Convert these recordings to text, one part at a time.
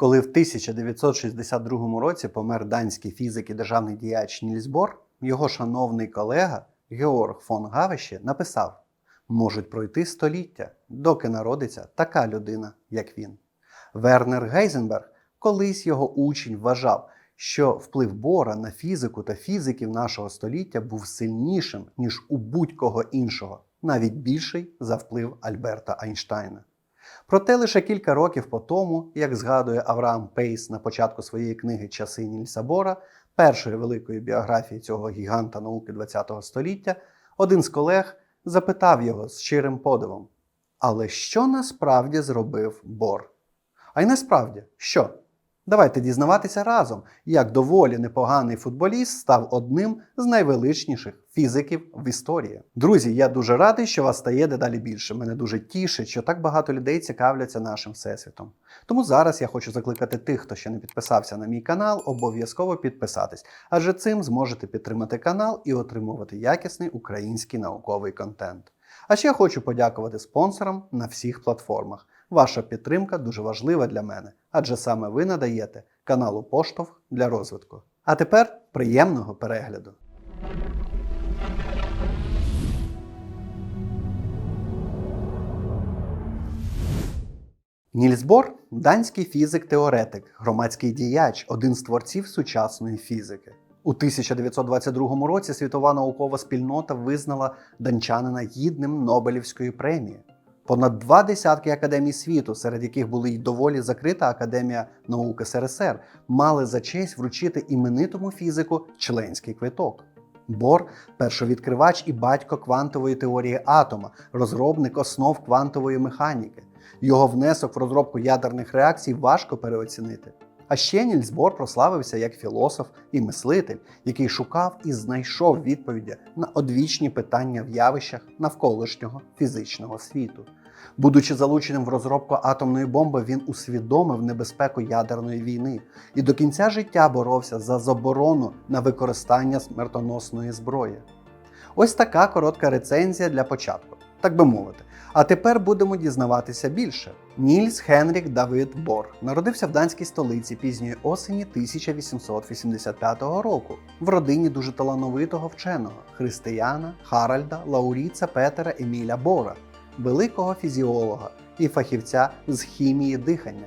Коли в 1962 році помер данський фізик і державний діяч Нільс Бор, його шановний колега Георг фон Гавеші написав: можуть пройти століття, доки народиться така людина, як він. Вернер Гейзенберг, колись його учень, вважав, що вплив Бора на фізику та фізиків нашого століття був сильнішим, ніж у будь-кого іншого, навіть більший за вплив Альберта Айнштайна. Проте лише кілька років по тому, як згадує Авраам Пейс на початку своєї книги Часи Нільса Бора, першої великої біографії цього гіганта науки ХХ століття, один з колег запитав його з щирим подивом: Але що насправді зробив Бор? А й насправді, що? Давайте дізнаватися разом, як доволі непоганий футболіст став одним з найвеличніших фізиків в історії. Друзі, я дуже радий, що вас стає дедалі більше. Мене дуже тішить, що так багато людей цікавляться нашим всесвітом. Тому зараз я хочу закликати тих, хто ще не підписався на мій канал, обов'язково підписатись, адже цим зможете підтримати канал і отримувати якісний український науковий контент. А ще хочу подякувати спонсорам на всіх платформах. Ваша підтримка дуже важлива для мене, адже саме ви надаєте каналу поштовх для розвитку. А тепер приємного перегляду! Нільс Бор – данський фізик-теоретик, громадський діяч, один з творців сучасної фізики. У 1922 році світова наукова спільнота визнала данчанина гідним Нобелівської премії. Понад два десятки академій світу, серед яких були й доволі закрита Академія наук СРСР, мали за честь вручити іменитому фізику членський квиток. Бор першовідкривач і батько квантової теорії атома, розробник основ квантової механіки. Його внесок в розробку ядерних реакцій важко переоцінити. А ще Нільс Бор прославився як філософ і мислитель, який шукав і знайшов відповіді на одвічні питання в явищах навколишнього фізичного світу. Будучи залученим в розробку атомної бомби, він усвідомив небезпеку ядерної війни і до кінця життя боровся за заборону на використання смертоносної зброї. Ось така коротка рецензія для початку, так би мовити. А тепер будемо дізнаватися більше. Нільс Хенрік Давид Бор народився в данській столиці пізньої осені 1885 року в родині дуже талановитого вченого християна Харальда Лауріца Петера Еміля Бора, великого фізіолога і фахівця з хімії дихання.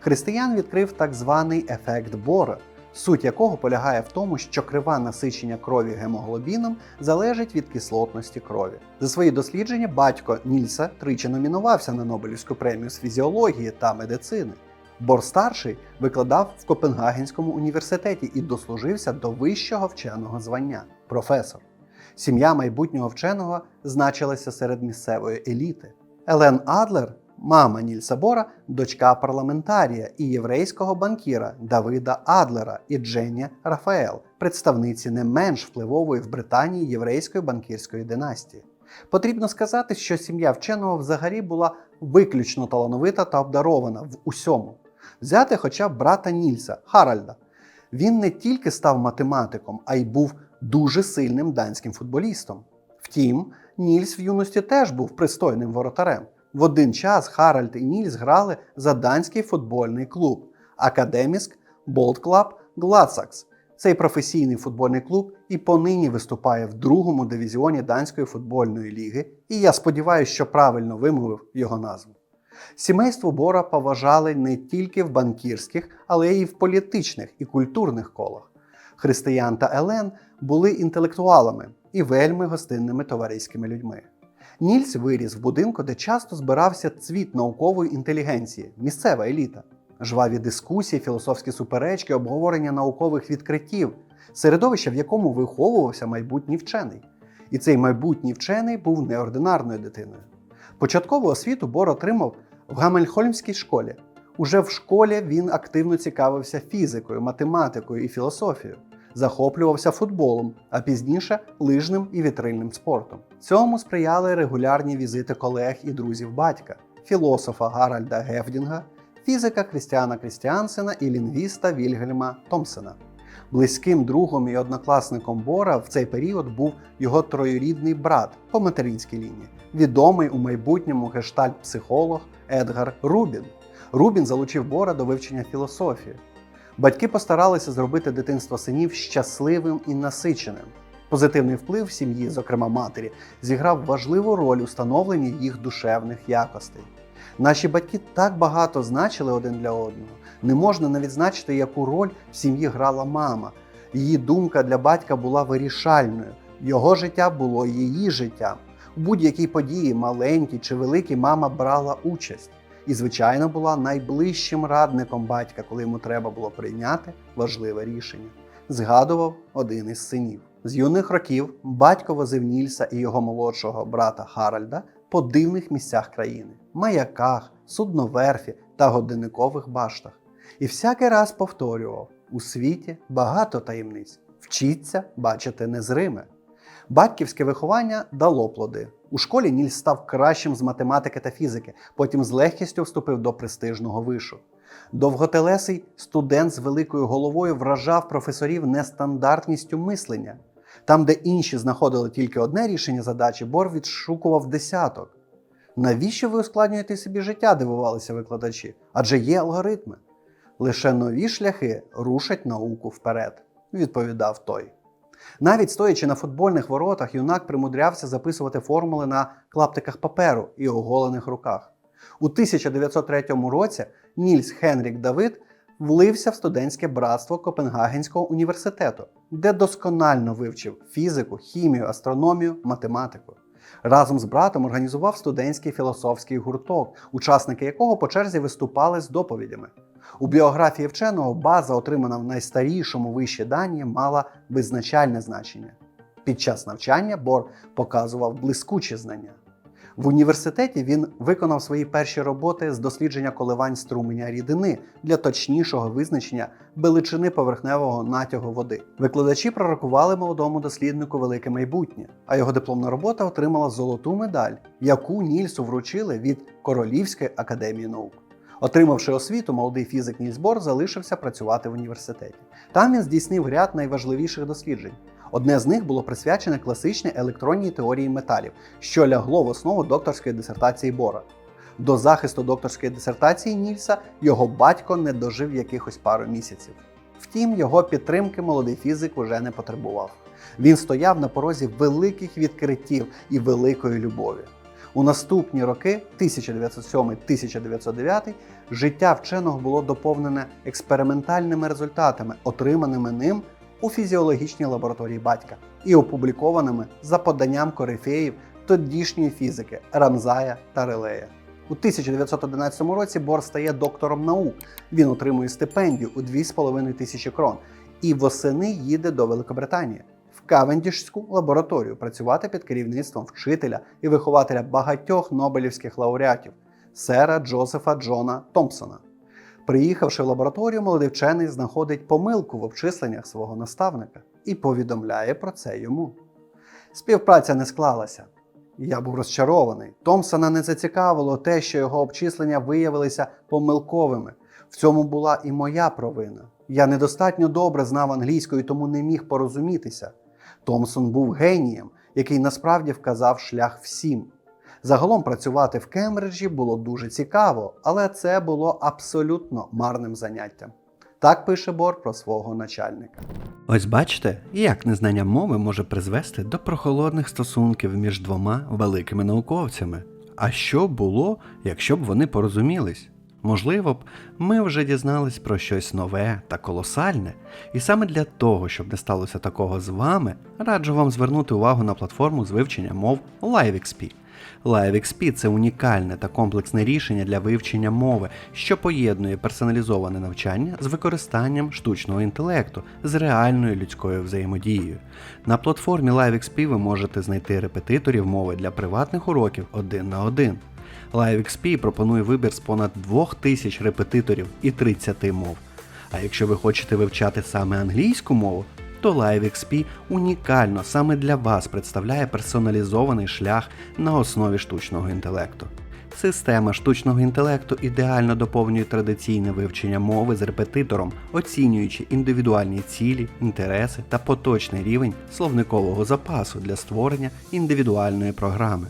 Християн відкрив так званий ефект Бора, суть якого полягає в тому, що криве насичення крові гемоглобіном залежить від кислотності крові. За свої дослідження батько Нільса тричі номінувався на Нобелівську премію з фізіології та медицини. Бор старший викладав в Копенгагенському університеті і дослужився до вищого вченого звання професор. Сім'я майбутнього вченого значилася серед місцевої еліти. Елен Адлер, мама Нільса Бора, дочка парламентарія і єврейського банкіра Давида Адлера і Дженні Рафаел, представниці не менш впливової в Британії єврейської банкірської династії. Потрібно сказати, що сім'я вченого взагалі була виключно талановита та обдарована в усьому. Взяти хоча б брата Нільса Харальда. Він не тільки став математиком, а й був дуже сильним данським футболістом. Втім, Нільс в юності теж був пристойним воротарем. В один час Харальд і Нільс грали за данський футбольний клуб Академіск Болтклаб Гладсакс. Цей професійний футбольний клуб і понині виступає в другому дивізіоні данської футбольної ліги, і я сподіваюся, що правильно вимовив його назву. Сімейство Бора поважали не тільки в банкірських, але й в політичних і культурних колах. Християн та Елен були інтелектуалами і вельми гостинними товариськими людьми. Нільс виріс в будинку, де часто збирався цвіт наукової інтелігенції, місцева еліта, жваві дискусії, філософські суперечки, обговорення наукових відкриттів, середовище, в якому виховувався майбутній вчений. І цей майбутній вчений був неординарною дитиною. Початкову освіту Бор отримав в Гамельхольмській школі. Уже в школі він активно цікавився фізикою, математикою і філософією, захоплювався футболом, а пізніше лижним і вітрильним спортом. Цьому сприяли регулярні візити колег і друзів батька, філософа Гаральда Гевдінга, фізика Крістіана Крістіансена і лінгвіста Вільгельма Томсена. Близьким другом і однокласником Бора в цей період був його троюрідний брат по материнській лінії, відомий у майбутньому гештальт-психолог Едгар Рубін. Рубін залучив Бора до вивчення філософії. Батьки постаралися зробити дитинство синів щасливим і насиченим. Позитивний вплив сім'ї, зокрема матері, зіграв важливу роль у становленні їх душевних якостей. Наші батьки так багато значили один для одного. Не можна не відзначити, яку роль в сім'ї грала мама. Її думка для батька була вирішальною. Його життя було її життям. У будь-якій події, маленькій чи великій, мама брала участь і, звичайно, була найближчим радником батька, коли йому треба було прийняти важливе рішення. Згадував один із синів. З юних років батько возив Нільса і його молодшого брата Харальда по дивних місцях країни маяках, судноверфі та годинникових баштах. І всякий раз повторював: у світі багато таємниць. Вчіться бачити незриме. Батьківське виховання дало плоди. У школі Нільс став кращим з математики та фізики, потім з легкістю вступив до престижного вишу. Довготелесий студент з великою головою вражав професорів нестандартністю мислення. Там, де інші знаходили тільки одне рішення задачі, Бор відшукував десяток. Навіщо ви ускладнюєте собі життя? дивувалися викладачі, адже є алгоритми. Лише нові шляхи рушать науку вперед, відповідав той. Навіть стоячи на футбольних воротах, юнак примудрявся записувати формули на клаптиках паперу і оголених руках. У 1903 році Нільс Хенрік Давид влився в студентське братство Копенгагенського університету, де досконально вивчив фізику, хімію, астрономію, математику. Разом з братом організував студентський філософський гурток, учасники якого по черзі виступали з доповідями. У біографії вченого база, отримана в найстарішому виші Данії, мала визначальне значення. Під час навчання Бор показував блискучі знання. В університеті він виконав свої перші роботи з дослідження коливань струменя рідини для точнішого визначення величини поверхневого натягу води. Викладачі пророкували молодому досліднику велике майбутнє, а його дипломна робота отримала золоту медаль, яку Нільсу вручили від Королівської академії наук. Отримавши освіту, молодий фізик Нільс Бор залишився працювати в університеті. Там він здійснив ряд найважливіших досліджень. Одне з них було присвячене класичній електронній теорії металів, що лягло в основу докторської дисертації Бора. До захисту докторської дисертації Нільса його батько не дожив якихось пару місяців. Втім, його підтримки молодий фізик уже не потребував. Він стояв на порозі великих відкриттів і великої любові. У наступні роки, 1907-1909, життя вченого було доповнене експериментальними результатами, отриманими ним у фізіологічній лабораторії батька і опублікованими за поданням корифеїв тодішньої фізики Рамзая та Релея. У 1911 році Бор стає доктором наук. Він отримує стипендію у 2,5 тисячі крон і восени їде до Великобританії в Кавендішську лабораторію працювати під керівництвом вчителя і вихователя багатьох нобелівських лауреатів сера Джозефа Джона Томпсона. Приїхавши в лабораторію, молодий вчений знаходить помилку в обчисленнях свого наставника і повідомляє про це йому. Співпраця не склалася. Я був розчарований. Томпсона не зацікавило те, що його обчислення виявилися помилковими. В цьому була і моя провина. Я недостатньо добре знав англійську і тому не міг порозумітися. Томпсон був генієм, який насправді вказав шлях всім. Загалом працювати в Кембриджі було дуже цікаво, але це було абсолютно марним заняттям. Так пише Бор про свого начальника. Ось бачите, як незнання мови може призвести до прохолодних стосунків між двома великими науковцями. А що було, якщо б вони порозумілись? Можливо б, ми вже дізнались про щось нове та колосальне, і саме для того, щоб не сталося такого з вами, раджу вам звернути увагу на платформу з вивчення мов LiveXP. LiveXP – це унікальне та комплексне рішення для вивчення мови, що поєднує персоналізоване навчання з використанням штучного інтелекту з реальною людською взаємодією. На платформі LiveXP ви можете знайти репетиторів мови для приватних уроків один на один. LiveXP пропонує вибір з понад 2000 репетиторів і 30 мов. А якщо ви хочете вивчати саме англійську мову, то LiveXP унікально саме для вас представляє персоналізований шлях на основі штучного інтелекту. Система штучного інтелекту ідеально доповнює традиційне вивчення мови з репетитором, оцінюючи індивідуальні цілі, інтереси та поточний рівень словникового запасу для створення індивідуальної програми.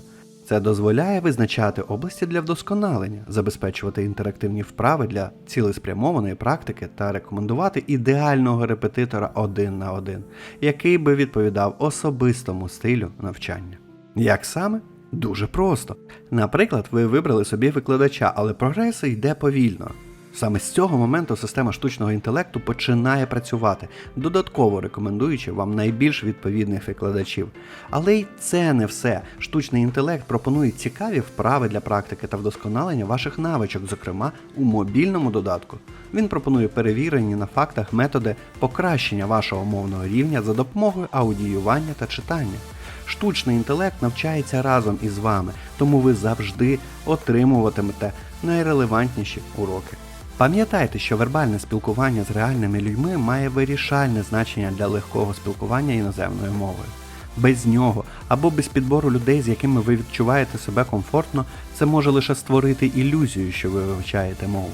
Це дозволяє визначати області для вдосконалення, забезпечувати інтерактивні вправи для цілеспрямованої практики та рекомендувати ідеального репетитора один на один, який би відповідав особистому стилю навчання. Як саме? Дуже просто. Наприклад, ви вибрали собі викладача, але прогрес йде повільно. Саме з цього моменту система штучного інтелекту починає працювати, додатково рекомендуючи вам найбільш відповідних викладачів. Але й це не все. Штучний інтелект пропонує цікаві вправи для практики та вдосконалення ваших навичок, зокрема у мобільному додатку. Він пропонує перевірені на фактах методи покращення вашого мовного рівня за допомогою аудіювання та читання. Штучний інтелект навчається разом із вами, тому ви завжди отримуватимете найрелевантніші уроки. Пам'ятайте, що вербальне спілкування з реальними людьми має вирішальне значення для легкого спілкування іноземною мовою. Без нього або без підбору людей, з якими ви відчуваєте себе комфортно, це може лише створити ілюзію, що ви вивчаєте мову.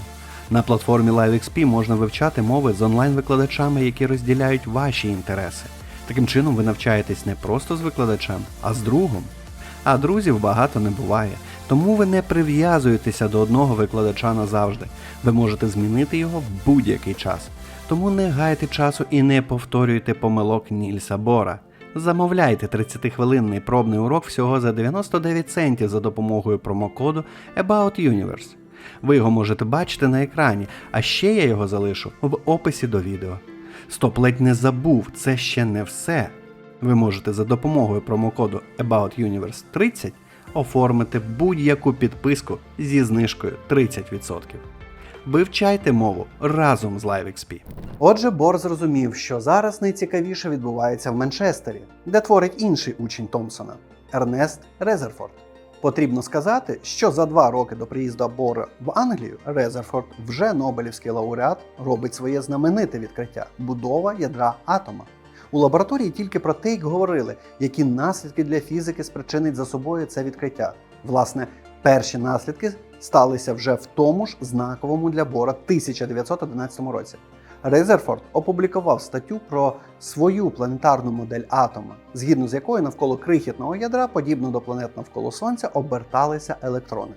На платформі LiveXP можна вивчати мови з онлайн-викладачами, які розділяють ваші інтереси. Таким чином ви навчаєтесь не просто з викладачем, а з другом. А друзів багато не буває, тому ви не прив'язуєтеся до одного викладача назавжди. Ви можете змінити його в будь-який час. Тому не гайте часу і не повторюйте помилок Нільса Бора. Замовляйте 30-хвилинний пробний урок всього за 99 центів за допомогою промокоду About Universe. Ви його можете бачити на екрані, а ще я його залишу в описі до відео. Стоп, ледь не забув, це ще не все. Ви можете за допомогою промокоду About Universe 30 оформити будь-яку підписку зі знижкою 30%. Вивчайте мову разом з LiveXP. Отже, Бор зрозумів, що зараз найцікавіше відбувається в Манчестері, де творить інший учень Томпсона Ернест Резерфорд. Потрібно сказати, що за два роки до приїзду Бора в Англію Резерфорд, вже Нобелівський лауреат, робить своє знамените відкриття будова ядра атома. У лабораторії тільки про те й говорили, які наслідки для фізики спричинить за собою це відкриття. Власне, перші наслідки сталися вже в тому ж знаковому для Бора 1911 році. Резерфорд опублікував статтю про свою планетарну модель атома, згідно з якою навколо крихітного ядра, подібно до планет навколо Сонця, оберталися електрони.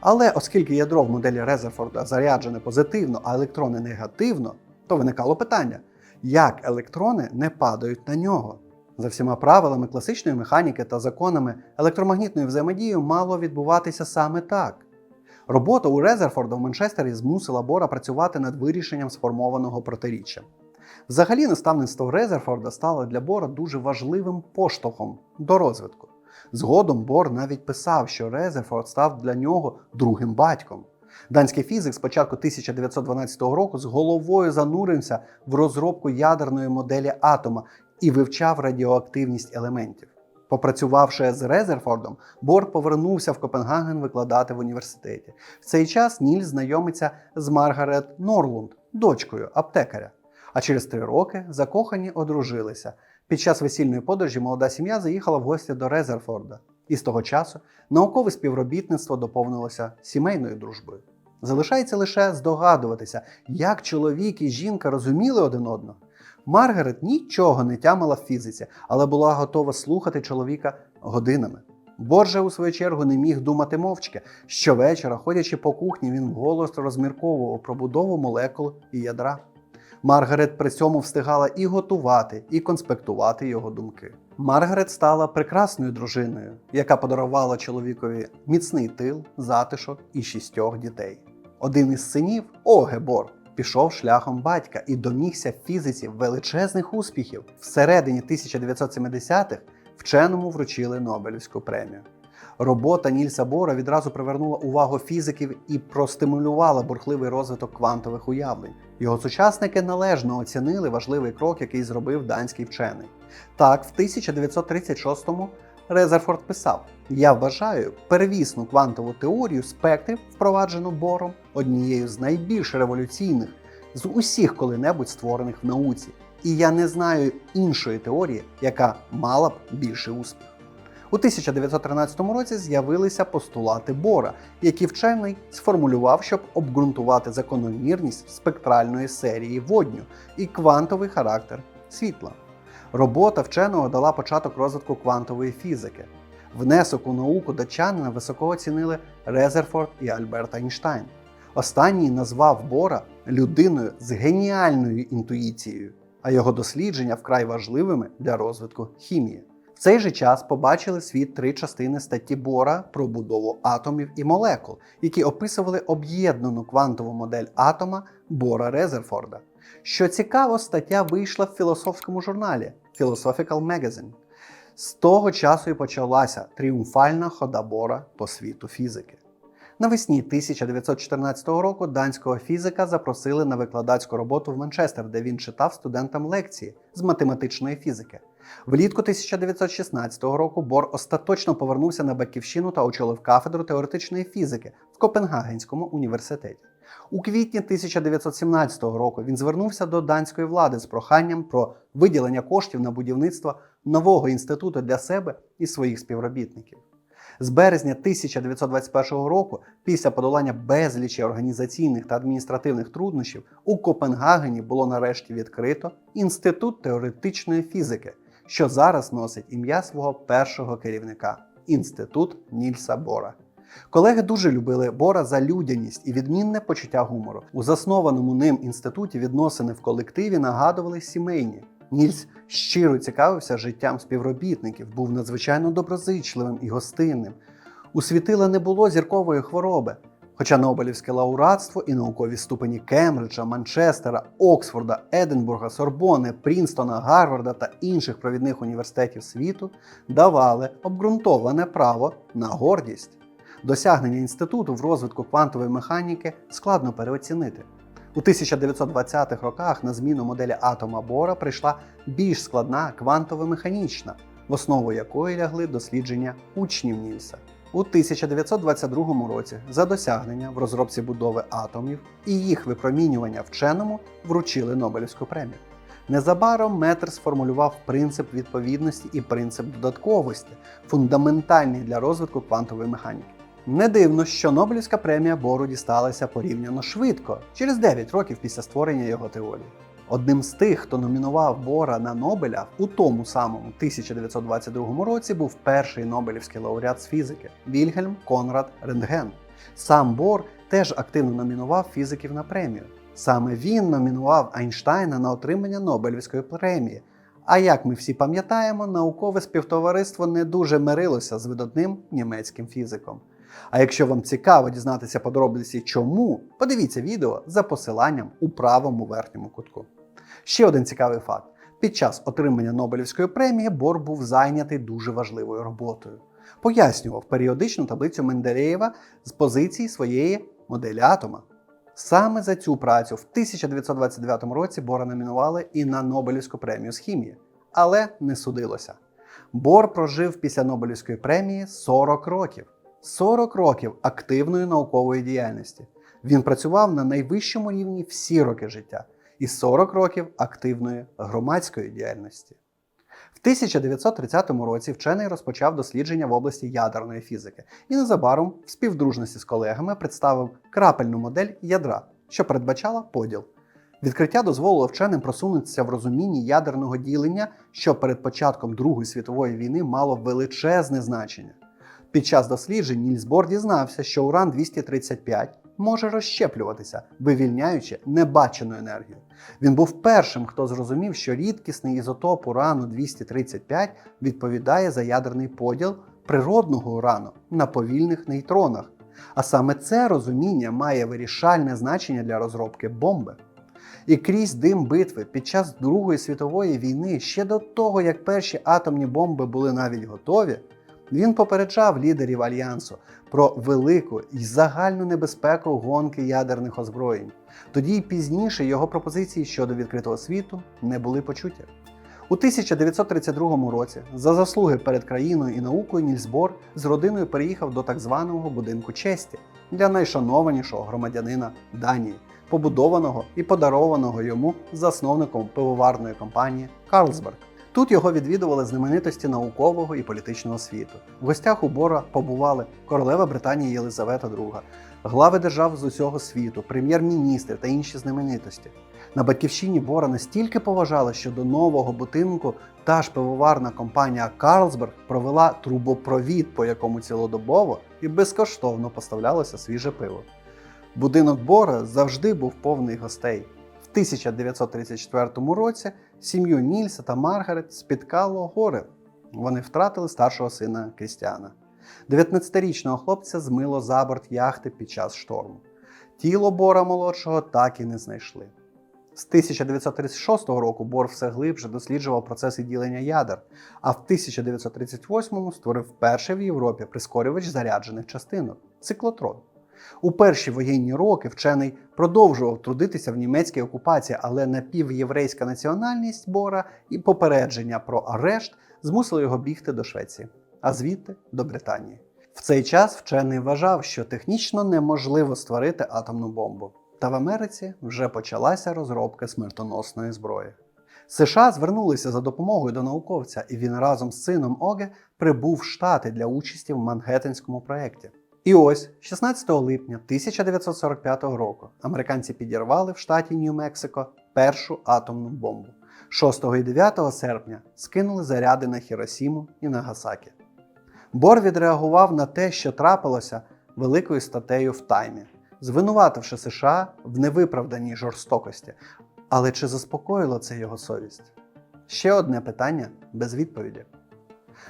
Але оскільки ядро в моделі Резерфорда заряджене позитивно, а електрони негативно, то виникало питання, як електрони не падають на нього. За всіма правилами класичної механіки та законами електромагнітної взаємодії мало відбуватися саме так. Робота у Резерфорда в Манчестері змусила Бора працювати над вирішенням сформованого протиріччя. Взагалі, наставництво Резерфорда стало для Бора дуже важливим поштовхом до розвитку. Згодом Бор навіть писав, що Резерфорд став для нього другим батьком. Данський фізик з початку 1912 року з головою занурився в розробку ядерної моделі атома і вивчав радіоактивність елементів. Попрацювавши з Резерфордом, Бор повернувся в Копенгаген викладати в університеті. В цей час Ніль знайомиться з Маргарет Норлунд, дочкою аптекаря. А через три роки закохані одружилися. Під час весільної подорожі молода сім'я заїхала в гості до Резерфорда. І з того часу наукове співробітництво доповнилося сімейною дружбою. Залишається лише здогадуватися, як чоловік і жінка розуміли один одного. Маргарет нічого не тямила в фізиці, але була готова слухати чоловіка годинами. Борже, у свою чергу, не міг думати мовчки. Щовечора, ходячи по кухні, він вголос розмірковував про будову молекул і ядра. Маргарет при цьому встигала і готувати, і конспектувати його думки. Маргарет стала прекрасною дружиною, яка подарувала чоловікові міцний тил, затишок і шістьох дітей. Один із синів, Оге Бор, пішов шляхом батька і домігся фізиці величезних успіхів. Всередині 1970-х вченому вручили Нобелівську премію. Робота Нільса Бора відразу привернула увагу фізиків і простимулювала бурхливий розвиток квантових уявлень. Його сучасники належно оцінили важливий крок, який зробив данський вчений. Так, в 1936-му Резерфорд писав: Я вважаю первісну квантову теорію спектрів, впроваджену Бором, однією з найбільш революційних з усіх коли-небудь створених в науці. І я не знаю іншої теорії, яка мала б більший успіх. У 1913 році з'явилися постулати Бора, які вчений сформулював, щоб обґрунтувати закономірність спектральної серії водню і квантовий характер світла. Робота вченого дала початок розвитку квантової фізики. Внесок у науку датчанина високо оцінили Резерфорд і Альберт Айнштайн. Останній назвав Бора людиною з геніальною інтуїцією, а його дослідження вкрай важливими для розвитку хімії. В цей же час побачили світ три частини статті Бора про будову атомів і молекул, які описували об'єднану квантову модель атома Бора Резерфорда. Що цікаво, стаття вийшла в філософському журналі Philosophical Magazine. З того часу і почалася тріумфальна хода Бора по світу фізики. Навесні 1914 року данського фізика запросили на викладацьку роботу в Манчестер, де він читав студентам лекції з математичної фізики. Влітку 1916 року Бор остаточно повернувся на батьківщину та очолив кафедру теоретичної фізики в Копенгагенському університеті. У квітні 1917 року він звернувся до данської влади з проханням про виділення коштів на будівництво нового інституту для себе і своїх співробітників. З березня 1921 року, після подолання безлічі організаційних та адміністративних труднощів, у Копенгагені було нарешті відкрито Інститут теоретичної фізики, що зараз носить ім'я свого першого керівника Інститут Нільса Бора. Колеги дуже любили Бора за людяність і відмінне почуття гумору. У заснованому ним інституті відносини в колективі нагадували сімейні. Нільс щиро цікавився життям співробітників, був надзвичайно доброзичливим і гостинним. У світила не було зіркової хвороби. Хоча Нобелівське лауреатство і наукові ступені Кембриджа, Манчестера, Оксфорда, Единбурга, Сорбони, Прінстона, Гарварда та інших провідних університетів світу давали обґрунтоване право на гордість. Досягнення інституту в розвитку квантової механіки складно переоцінити. У 1920-х роках на зміну моделі атома Бора прийшла більш складна квантово-механічна, в основу якої лягли дослідження учнів Нільса. У 1922 році за досягнення в розробці будови атомів і їх випромінювання вченому вручили Нобелівську премію. Незабаром Метр сформулював принцип відповідності і принцип додатковості, фундаментальний для розвитку квантової механіки. Не дивно, що Нобелівська премія Бору дісталася порівняно швидко, через 9 років після створення його теорії. Одним з тих, хто номінував Бора на Нобеля у тому самому 1922 році, був перший Нобелівський лауреат з фізики Вільгельм Конрад Рентген. Сам Бор теж активно номінував фізиків на премію. Саме він номінував Айнштайна на отримання Нобелівської премії. А як ми всі пам'ятаємо, наукове співтовариство не дуже мирилося з видатним німецьким фізиком. А якщо вам цікаво дізнатися подробиці чому, подивіться відео за посиланням у правому верхньому кутку. Ще один цікавий факт: під час отримання Нобелівської премії Бор був зайнятий дуже важливою роботою. Пояснював періодичну таблицю Менделєєва з позиції своєї моделі атома. Саме за цю працю в 1929 році Бора номінували і на Нобелівську премію з хімії, але не судилося. Бор прожив після Нобелівської премії 40 років. 40 років активної наукової діяльності. Він працював на найвищому рівні всі роки життя і 40 років активної громадської діяльності. В 1930 році вчений розпочав дослідження в області ядерної фізики і незабаром в співдружності з колегами представив крапельну модель ядра, що передбачала поділ. Відкриття дозволило вченим просунутися в розумінні ядерного ділення, що перед початком Другої світової війни мало величезне значення. Під час досліджень Нільс дізнався, що уран 235 може розщеплюватися, вивільняючи небачену енергію. Він був першим, хто зрозумів, що рідкісний ізотоп урану 235 відповідає за ядерний поділ природного урану на повільних нейтронах. А саме це розуміння має вирішальне значення для розробки бомби. І крізь дим битви під час Другої світової війни, ще до того, як перші атомні бомби були навіть готові, він попереджав лідерів альянсу про велику і загальну небезпеку гонки ядерних озброєнь. Тоді й пізніше його пропозиції щодо відкритого світу не були почуття. У 1932 році за заслуги перед країною і наукою Нільс Бор з родиною переїхав до так званого будинку честі для найшанованішого громадянина Данії, побудованого і подарованого йому засновником пивоварної компанії Карлсберг. Тут його відвідували знаменитості наукового і політичного світу. В гостях у Бора побували королева Британії Єлизавета II, глави держав з усього світу, прем'єр-міністри та інші знаменитості. На батьківщині Бора настільки поважали, що до нового будинку та ж пивоварна компанія Карлсберг провела трубопровід, по якому цілодобово і безкоштовно поставлялося свіже пиво. Будинок Бора завжди був повний гостей. В 1934 році сім'ю Нільса та Маргарет спіткало горе. Вони втратили старшого сина Крістіана. 19-річного хлопця змило за борт яхти під час шторму. Тіло Бора молодшого так і не знайшли. З 1936 року Бор все глибше досліджував процеси ділення ядер, а в 1938 створив перший в Європі прискорювач заряджених частинок циклотрон. У перші воєнні роки вчений продовжував трудитися в німецькій окупації, але напівєврейська національність Бора і попередження про арешт змусили його бігти до Швеції, а звідти до Британії. В цей час вчений вважав, що технічно неможливо створити атомну бомбу. Та в Америці вже почалася розробка смертоносної зброї. США звернулися за допомогою до науковця, і він разом з сином Оге прибув в Штати для участі в Мангеттенському проєкті. І ось 16 липня 1945 року американці підірвали в штаті Нью-Мексико першу атомну бомбу. 6 і 9 серпня скинули заряди на Хіросіму і Нагасакі. Бор відреагував на те, що трапилося великою статтею в таймі, звинувативши США в невиправданій жорстокості. Але чи заспокоїло це його совість? Ще одне питання без відповіді.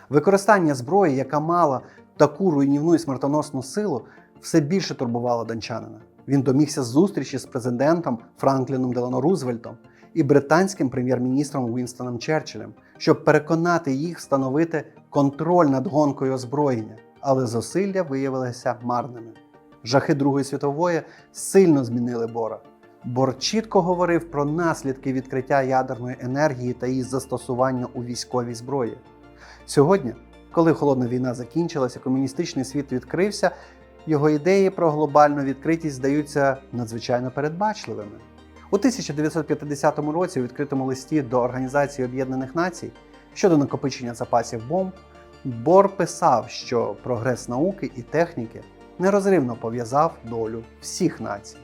Використання зброї, яка мала таку руйнівну і смертоносну силу, все більше турбувало дончанина. Він домігся зустрічі з президентом Франкліном Делано Рузвельтом і британським прем'єр-міністром Вінстоном Черчиллем, щоб переконати їх встановити контроль над гонкою озброєння, але зусилля виявилися марними. Жахи Другої світової сильно змінили Бора. Бор чітко говорив про наслідки відкриття ядерної енергії та її застосування у військовій зброї. Сьогодні, коли холодна війна закінчилася, комуністичний світ відкрився, його ідеї про глобальну відкритість здаються надзвичайно передбачливими. У 1950 році у відкритому листі до Організації Об'єднаних Націй щодо накопичення запасів бомб Бор писав, що прогрес науки і техніки нерозривно пов'язав долю всіх націй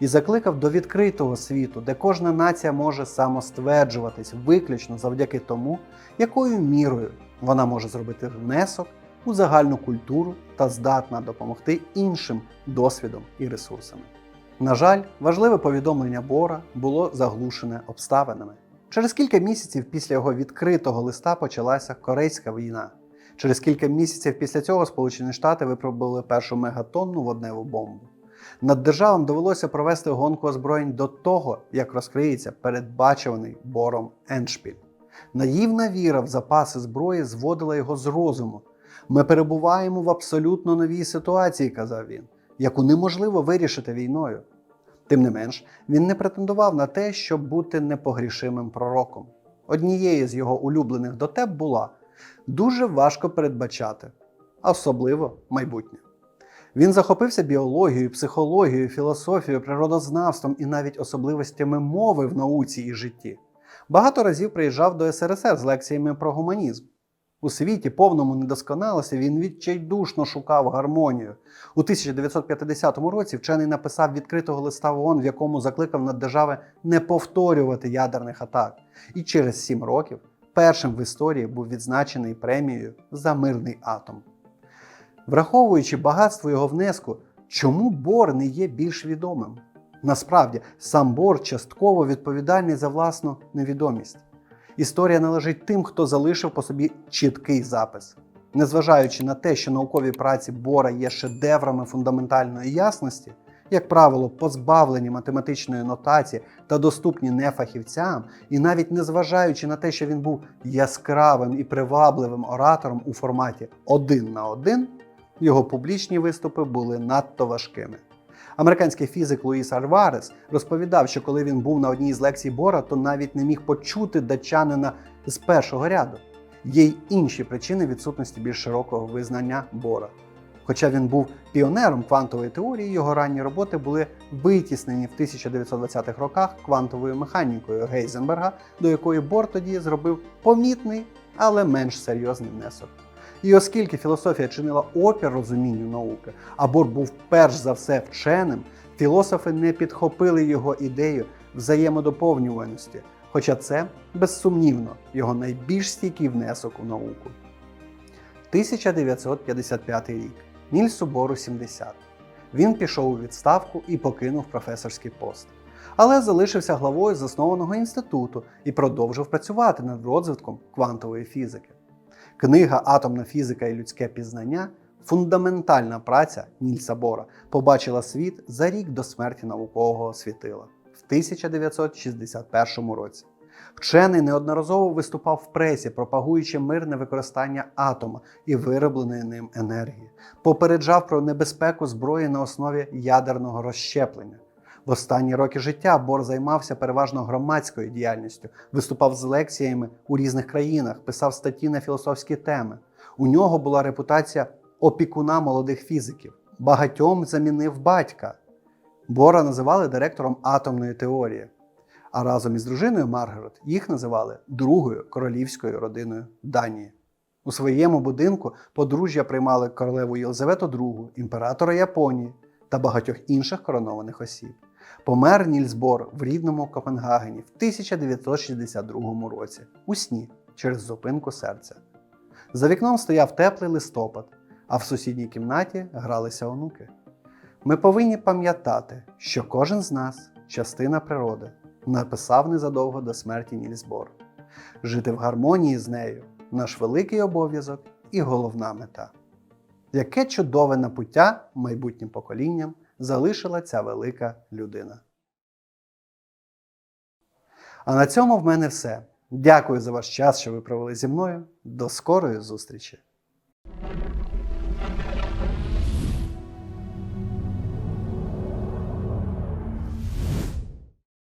і закликав до відкритого світу, де кожна нація може самостверджуватись виключно завдяки тому, якою мірою вона може зробити внесок у загальну культуру та здатна допомогти іншим досвідом і ресурсами. На жаль, важливе повідомлення Бора було заглушене обставинами. Через кілька місяців після його відкритого листа почалася Корейська війна. Через кілька місяців після цього Сполучені Штати випробували першу мегатонну водневу бомбу. Над державам довелося провести гонку озброєнь до того, як розкриється передбачуваний бором Еншпіль. Наївна віра в запаси зброї зводила його з розуму. Ми перебуваємо в абсолютно новій ситуації, казав він, яку неможливо вирішити війною. Тим не менш, він не претендував на те, щоб бути непогрішимим пророком. Однією з його улюблених дотеп була дуже важко передбачати, особливо майбутнє. Він захопився біологією, психологією, філософією, природознавством і навіть особливостями мови в науці і житті. Багато разів приїжджав до СРСР з лекціями про гуманізм. У світі, повному недосконалості, він відчайдушно шукав гармонію. У 1950 році вчений написав відкритого листа в ООН, в якому закликав на держави не повторювати ядерних атак. І через сім років першим в історії був відзначений премією за мирний атом. Враховуючи багатство його внеску, чому Бор не є більш відомим? Насправді, сам Бор частково відповідальний за власну невідомість. Історія належить тим, хто залишив по собі чіткий запис. Незважаючи на те, що наукові праці Бора є шедеврами фундаментальної ясності, як правило, позбавлені математичної нотації та доступні нефахівцям, і навіть незважаючи на те, що він був яскравим і привабливим оратором у форматі один на один, його публічні виступи були надто важкими. Американський фізик Луїс Альварес розповідав, що коли він був на одній з лекцій Бора, то навіть не міг почути датчанина з першого ряду. Є й інші причини відсутності більш широкого визнання Бора. Хоча він був піонером квантової теорії, його ранні роботи були витіснені в 1920-х роках квантовою механікою Гейзенберга, до якої Бор тоді зробив помітний, але менш серйозний внесок. І оскільки філософія чинила опір розумінню науки, а Бор був перш за все вченим, філософи не підхопили його ідею взаємодоповнюваності, хоча це, безсумнівно, його найбільш стійкий внесок у науку. 1955 рік. Нільсу Бору 70. Він пішов у відставку і покинув професорський пост. Але залишився главою заснованого інституту і продовжив працювати над розвитком квантової фізики. Книга Атомна фізика і людське пізнання фундаментальна праця Нільса Бора побачила світ за рік до смерті наукового світила в 1961 році. Вчений неодноразово виступав в пресі, пропагуючи мирне використання атома і виробленої ним енергії, попереджав про небезпеку зброї на основі ядерного розщеплення. В останні роки життя Бор займався переважно громадською діяльністю, виступав з лекціями у різних країнах, писав статті на філософські теми. У нього була репутація опікуна молодих фізиків. Багатьом замінив батька. Бора називали директором атомної теорії. А разом із дружиною Маргарет їх називали другою королівською родиною Данії. У своєму будинку подружжя приймали королеву Єлизавету II, імператора Японії та багатьох інших коронованих осіб. Помер Нільс Бор в рідному Копенгагені в 1962 році у сні через зупинку серця. За вікном стояв теплий листопад, а в сусідній кімнаті гралися онуки. Ми повинні пам'ятати, що кожен з нас частина природи, написав незадовго до смерті Нільс Бор. Жити в гармонії з нею наш великий обов'язок і головна мета. Яке чудове напуття майбутнім поколінням залишила ця велика людина. А на цьому в мене все. Дякую за ваш час, що ви провели зі мною. До скорої зустрічі!